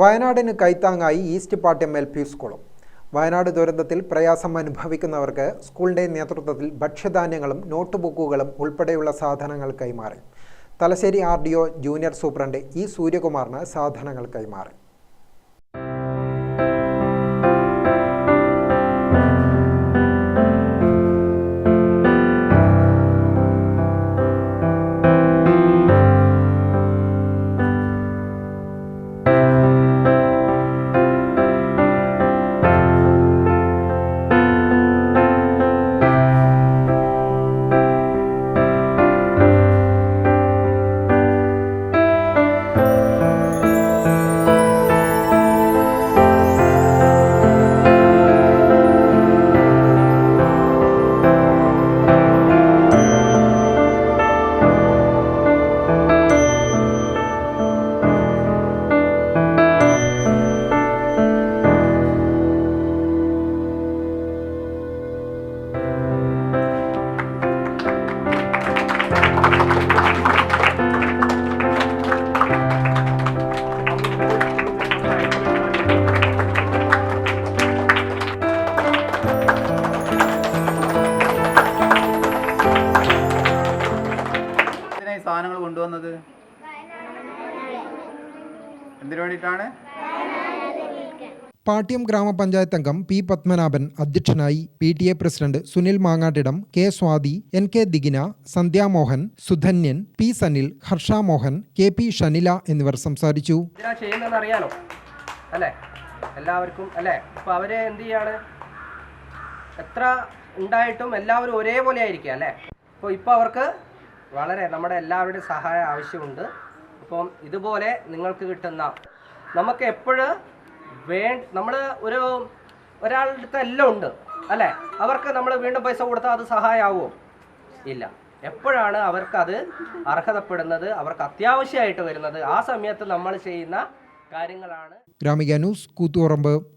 വയനാടിന് കൈത്താങ്ങായി east Pattiam L P സ്കൂളും വയനാട് ദുരന്തത്തിൽ പ്രയാസം അനുഭവിക്കുന്നവർക്ക് സ്കൂളിന്റെ നേതൃത്വത്തിൽ ഭക്ഷ്യധാന്യങ്ങളും നോട്ട് ബുക്കുകളും ഉൾപ്പെടെയുള്ള സാധനങ്ങൾ കൈമാറി. Thalassery R D O junior superintendent E സൂര്യകുമാറിന് സാധനങ്ങൾ കൈമാറി. സാധനങ്ങൾ കൊണ്ടുവന്നത്? എന്തിനു വേണ്ടിയിട്ടാണ്? പാട്യം ഗ്രാമപഞ്ചായത്ത് അംഗം പി പത്മനാഭൻ അധ്യക്ഷനായി P T A president Sunil Mangattidam K Swathi N K Digina Sandhyamohan Sudhanyan P Sanil Harsha Mohan K P Shanila എന്നിവർ സംസാരിച്ചു. അറിയാലോ അല്ലേ? എല്ലാവർക്കും അല്ലേ? അപ്പോൾ അവരെ എന്ത് ചെയ്യാണ്? എത്ര ഉണ്ടായിട്ടും എല്ലാവരും ഒരേപോലെ ആയിരിക്കുക അല്ലേ? അപ്പോൾ ഇപ്പോൾ അവർക്ക് വളരെ നമ്മുടെ എല്ലാവരുടെയും സഹായം ആവശ്യമുണ്ട്. അപ്പം ഇതുപോലെ നിങ്ങൾക്ക് കിട്ടുന്ന നമുക്ക് എപ്പോഴും വേ നമ്മൾ ഒരു ഒരാളുടെ അടുത്ത് എല്ലാം ഉണ്ട് അല്ലേ? അവർക്ക് നമ്മൾ വീണ്ടും പൈസ കൊടുത്താൽ അത് സഹായമാവുമോ ഇല്ല. എപ്പോഴാണ് അവർക്കത് അർഹതപ്പെടുന്നത് അവർക്ക് അത്യാവശ്യമായിട്ട് വരുന്നത്? ആ സമയത്ത് നമ്മൾ ചെയ്യുന്ന കാര്യങ്ങളാണ്. ഗ്രാമിക ന്യൂസ് കൂത്തുപറമ്പ്.